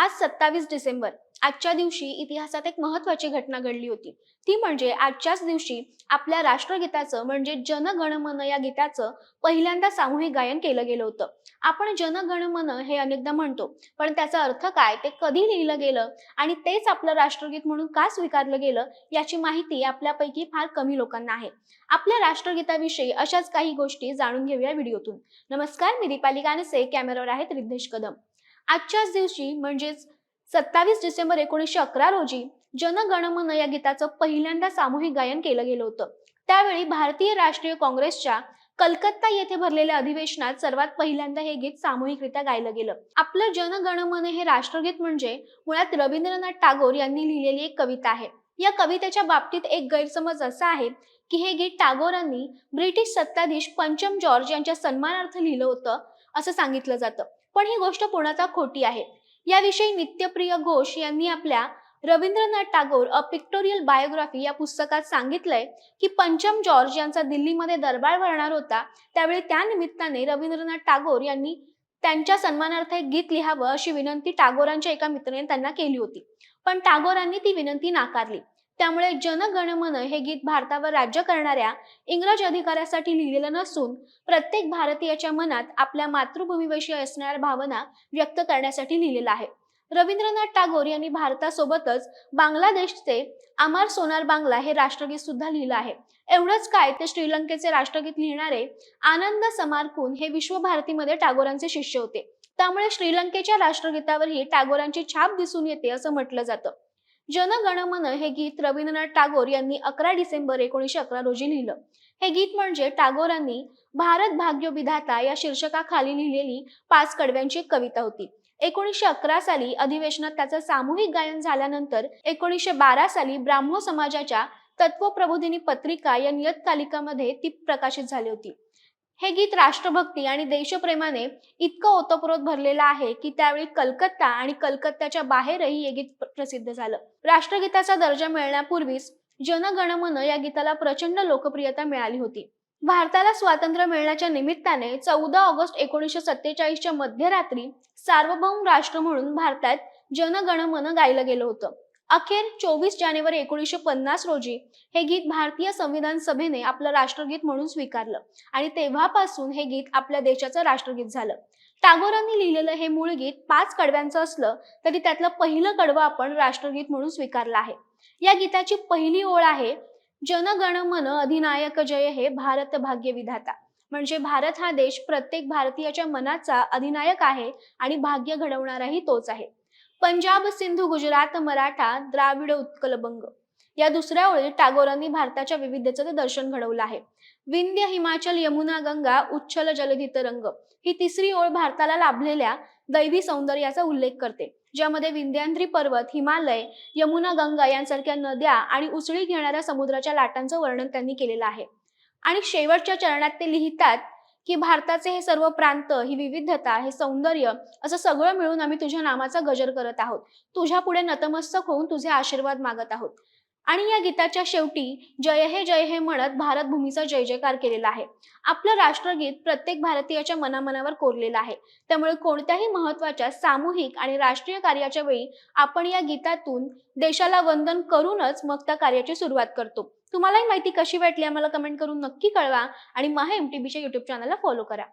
आज सत्तावीस डिसेंबर. आजच्या दिवशी इतिहासात एक महत्वाची घटना घडली होती. ती म्हणजे आजच्याच दिवशी आपल्या राष्ट्रगीताचं म्हणजे जन गण मन या गीताचं पहिल्यांदा सामूहिक गायन केलं गेलं होतं. आपण जनगणमन मन हे अनेकदा म्हणतो पण त्याचा अर्थ काय ते कधी लिहिलं गेलं आणि तेच आपलं राष्ट्रगीत म्हणून का स्वीकारलं गेलं याची माहिती आपल्यापैकी फार कमी लोकांना आहे. आपल्या राष्ट्रगीताविषयी अशाच काही गोष्टी जाणून घेऊया व्हिडिओतून. नमस्कार मी दीपाली गानसे कॅमेरावर आहेत रिद्धेश कदम. आजच्याच दिवशी म्हणजेच सत्तावीस डिसेंबर एकोणीसशे अकरा रोजी जन गण मन या गीताचं पहिल्यांदा सामूहिक गायन केलं गेलं होतं. त्यावेळी भारतीय राष्ट्रीय काँग्रेसच्या कलकत्ता येथे भरलेल्या अधिवेशनात सर्वात पहिल्यांदा हे गीत सामूहिकरित्या गायलं गेलं. आपलं जनगणमन हे राष्ट्रगीत म्हणजे मुळात रवींद्रनाथ टागोर यांनी लिहिलेली एक कविता आहे. या कवितेच्या बाबतीत एक गैरसमज असा आहे की हे गीत टागोरांनी ब्रिटिश सत्ताधीश पंचम जॉर्ज यांच्या सन्मानार्थ लिहिलं होतं असं सांगितलं जातं. पण ही गोष्ट पूर्णतः खोटी आहे. याविषयी नित्यप्रिय घोष यांनी आपल्या Rabindranath Tagore a pictorial biography या पुस्तकात सांगितलंय की पंचम जॉर्ज यांचा दिल्लीमध्ये दरबार भरणार होता त्यावेळी त्या निमित्ताने रवींद्रनाथ टागोर यांनी त्यांच्या सन्मानार्थ एक गीत लिहावं अशी विनंती टागोरांच्या एका मित्राने त्यांना केली होती. पण टागोरांनी ती विनंती नाकारली. त्यामुळे जन गण मन हे गीत भारतावर राज्य करणाऱ्या इंग्रज अधिकाऱ्यासाठी लिहिलेलं नसून प्रत्येक भारतीयाच्या मनात आपल्या मातृभूमीविषयी असणाऱ्या भावना व्यक्त करण्यासाठी लिहिलेलं आहे. रवींद्रनाथ टागोर यांनी भारतासोबतच बांगलादेशचे अमार सोनार बांगला हे राष्ट्रगीत सुद्धा लिहिलं आहे. एवढंच काय ते श्रीलंकेचे राष्ट्रगीत लिहिणारे आनंद समारकून हे विश्वभारतीमध्ये टागोरांचे शिष्य होते. त्यामुळे श्रीलंकेच्या राष्ट्रगीतावरही टागोरांची छाप दिसून येते असं म्हटलं जातं. जनगणमन मन हे गीत रवींद्रनाथ टागोर यांनी अकरा डिसेंबर एकोणीसशे अकरा रोजी लिहिलं. हे गीत म्हणजे टागोरांनी भारत भाग्य विधाता या शीर्षकाखाली लिहिलेली पाच कडव्यांची एक कविता होती. एकोणीसशे अकरा साली अधिवेशनात त्याचं सामूहिक गायन झाल्यानंतर एकोणीसशे बारा साली ब्राह्मो समाजाच्या तत्वप्रबोधिनी पत्रिका या नियतकालिकामध्ये ती प्रकाशित झाली होती. हे गीत राष्ट्रभक्ती आणि देशप्रेमाने इतकं ओतप्रोत भरलेलं आहे की त्यावेळी कलकत्ता आणि कलकत्त्याच्या बाहेरही हे गीत प्रसिद्ध झालं. राष्ट्रगीताचा दर्जा मिळण्यापूर्वीच जनगणमन या गीताला प्रचंड लोकप्रियता मिळाली होती. भारताला स्वातंत्र्य मिळण्याच्या निमित्ताने चौदा ऑगस्ट एकोणीसशे सत्तेचाळीसच्या मध्यरात्री सार्वभौम राष्ट्र म्हणून भारतात जनगणमन गायलं गेलं होतं. अखेर चोवीस जानेवारी एकोणीसशे पन्नास रोजी हे गीत भारतीय संविधान सभेने आपलं राष्ट्रगीत म्हणून स्वीकारलं. आणि तेव्हापासून हे गीत आपल्या देशाचं राष्ट्रगीत झालं. टागोरांनी लिहिलेलं हे मूळ गीत पाच कडव्यांचं असलं तरी त्यातलं पहिलं कडवं आपण राष्ट्रगीत म्हणून स्वीकारलं आहे. या गीताची पहिली ओळ आहे जनगण मन अधिनायक जय हे भारत भाग्य विधाता. म्हणजे भारत हा देश प्रत्येक भारतीयाच्या मनाचा अधिनायक आहे आणि भाग्य घडवणाराही तोच आहे. पंजाब सिंधू गुजरात मराठा द्राविड उत्कल बंग या दुसऱ्या ओळीत टागोरांनी भारताच्या विविधतेचं दर्शन घडवलं आहे. विंध्य हिमाचल यमुना गंगा उच्छल जलधित रंग ही तिसरी ओळ भारताला लाभलेल्या दैवी सौंदर्याचा उल्लेख करते. ज्यामध्ये विंध्याद्री पर्वत हिमालय यमुना गंगा यांसारख्या नद्या आणि उसळी घेणाऱ्या समुद्राच्या लाटांचं वर्णन त्यांनी केलेलं आहे. आणि शेवटच्या चरणात ते लिहितात की भारताचे हे सर्व प्रांत ही विविधता हे सौंदर्य असं सगळं मिळून आम्ही तुझ्या नामाचा गजर करत आहोत. तुझ्या पुढे नतमस्तक होऊन तुझे आशीर्वाद मागत आहोत. आणि या गीताच्या शेवटी जय हे जय हे म्हणत भारत भूमीचा जय जयकार केलेला आहे. आपलं राष्ट्रगीत प्रत्येक भारतीयाच्या मनामनावर कोरलेलं आहे. त्यामुळे कोणत्याही महत्त्वाच्या सामूहिक आणि राष्ट्रीय कार्याच्या वेळी आपण या गीतातून देशाला वंदन करूनच मग त्या कार्याची सुरुवात करतो. तुम्हालाही माहिती कशी वाटली आम्हाला कमेंट करून नक्की कळवा आणि महा एम टी बीच्या युट्यूब चॅनलला फॉलो करा.